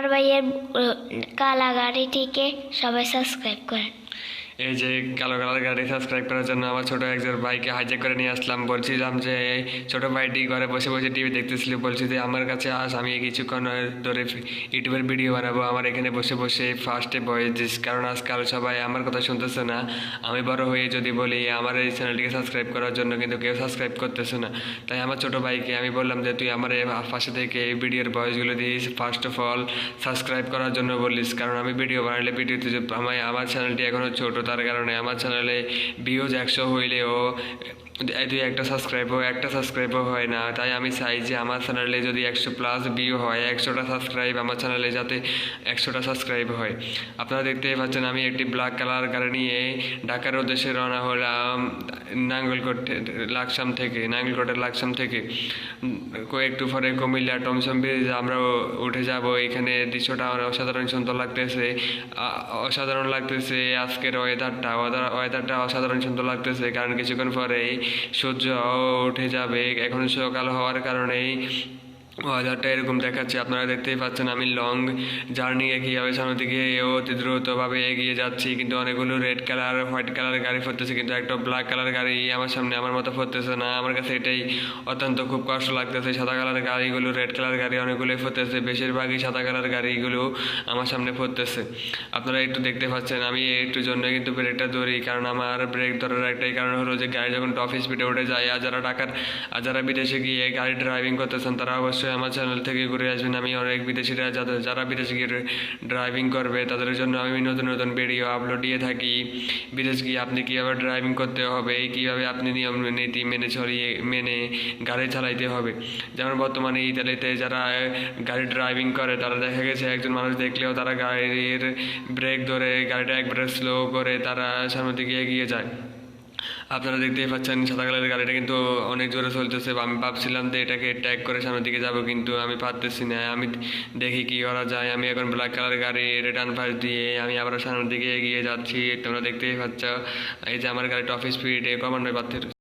আমার ভাইয়ের আহ, কালা গাড়িটিকে সবাই সাবস্ক্রাইব করেন। এই যে কালো কালার গাড়ি সাবস্ক্রাইব করার জন্য আমার ছোট একজন ভাইকে হাইজেক করে নিয়ে আসলাম। বলছিলাম যে ছোট ভাইটি ঘরে বসে বসে টিভি দেখতেছিল, বলছি যে, আমার কাছে আস, আমি কিছুক্ষণ ধরে ইউটিউবের ভিডিও বানাবো। আমার এখানে বসে বসে ফার্স্টে দিস। কারণ আজকাল সবাই আমার কথা শুনতেছে না। আমি বড় হয়ে যদি বলি, আমার এই চ্যানেলটিকে সাবস্ক্রাইব করার জন্য কিন্তু কেউ সাবস্ক্রাইব করতেছে না। তাই আমার ছোট ভাইকে আমি বললাম যে, তুই আমার পাশে থেকে এই ভিডিওর ভয়েসগুলো দিস। ফার্স্ট অফ অল সাবস্ক্রাইব করার জন্য বলিস। কারণ আমি ভিডিও বানালে ভিডিওতে আমার আমার চ্যানেলটি এখনও ছোট। তার কারণে আমার চ্যানেলে ভিউজ একশো হইলেও দুই একটা সাবস্ক্রাইবও একটা সাবস্ক্রাইবও হয় না। তাই আমি চাই যে আমার চ্যানেলে যদি একশো প্লাস ভিউ হয়, একশোটা সাবস্ক্রাইব আমার চ্যানেলে যাতে একশোটা সাবস্ক্রাইব হয়। আপনারা দেখতেই পাচ্ছেন আমি একটি ব্ল্যাক কালার গাড়ি নিয়ে ঢাকার উদ্দেশ্যে রওনা হলাম নাঙ্গলকোট, লাকসাম থেকে, নাঙ্গলকোটের লাকসাম থেকে। কয়েকটু পরে কুমিল্লা টমসম ব্রিজ আমরা উঠে যাব। এখানে দৃশ্যটা আমার অসাধারণ সুন্দর লাগতেছে। অসাধারণ লাগতেছে আজকের ওয়েদারটা ওয়েদারটা অসাধারণ সুন্দর লাগতেছে। কারণ কিছুক্ষণ পরেই সূর্য উঠে যাবে। এখন সকাল হওয়ার কারণেই ওয়েদারটা এরকম দেখাচ্ছে। আপনারা দেখতেই পাচ্ছেন আমি লং জার্নি কীভাবে সামনের দিকে অতি দ্রুতভাবে এগিয়ে যাচ্ছি। কিন্তু অনেকগুলো রেড কালার হোয়াইট কালার গাড়ি ফুটতেছে, কিন্তু একটা ব্ল্যাক কালার গাড়ি আমার সামনে আমার মতো ফুটতেছে না। আমার কাছে এটাই অত্যন্ত খুব কষ্ট লাগতেছে। সাদা কালার গাড়িগুলো রেড কালার গাড়ি অনেকগুলোই ফুটতেছে। বেশিরভাগই সাদা কালার গাড়িগুলো আমার সামনে ফুটতেছে। আপনারা একটু দেখতে পাচ্ছেন, আমি একটু জন্য কিন্তু ব্রেকটা ধরি, কারণ আমার ব্রেক ধরার একটাই কারণ হলো যে, গাড়ি যখন টপ স্পিডে উঠে যায়, আর যারা ঢাকার, আর যারা বিদেশে গিয়ে গাড়ি ড্রাইভিং করতেছেন, তারা অবশ্যই আমার চ্যানেল থেকে ঘুরে আসবেন। আমি অনেক বিদেশিরা যাদের যারা বিদেশে গিয়ে ড্রাইভিং করবে, তাদের জন্য আমি নতুন নতুন ভিডিও আপলোড দিয়ে থাকি। বিদেশ গিয়ে আপনি কীভাবে ড্রাইভিং করতে হবে, কীভাবে আপনি নিয়ম নীতি মেনে চলিয়ে মেনে গাড়ি চালাইতে হবে। যেমন বর্তমানে ইতালিতে যারা গাড়ি ড্রাইভিং করে, তারা দেখা গেছে একজন মানুষ দেখলেও তারা গাড়ির ব্রেক ধরে, গাড়িটা একবারে স্লো করে তারা সামনের দিকে এগিয়ে যায়। আপনারা দেখতেই পাচ্ছেন সাদা কালারের গাড়িটা কিন্তু অনেক জোরে চলতেছে। আমি ভাবছিলাম যে এটাকে ট্যাগ করে সামনের দিকে যাব, কিন্তু আমি পারতেছি না। আমি দেখি কি করা যায়। আমি এখন ব্ল্যাক কালার গাড়ি রিটার্ন ফার্স্ট দিয়ে আমি আবার সামনের দিকে এগিয়ে যাচ্ছি। তোমরা দেখতেই পাচ্ছ, এই যে আমার গাড়িটা অফিস স্পিডে কমান্ডে পাচ্ছে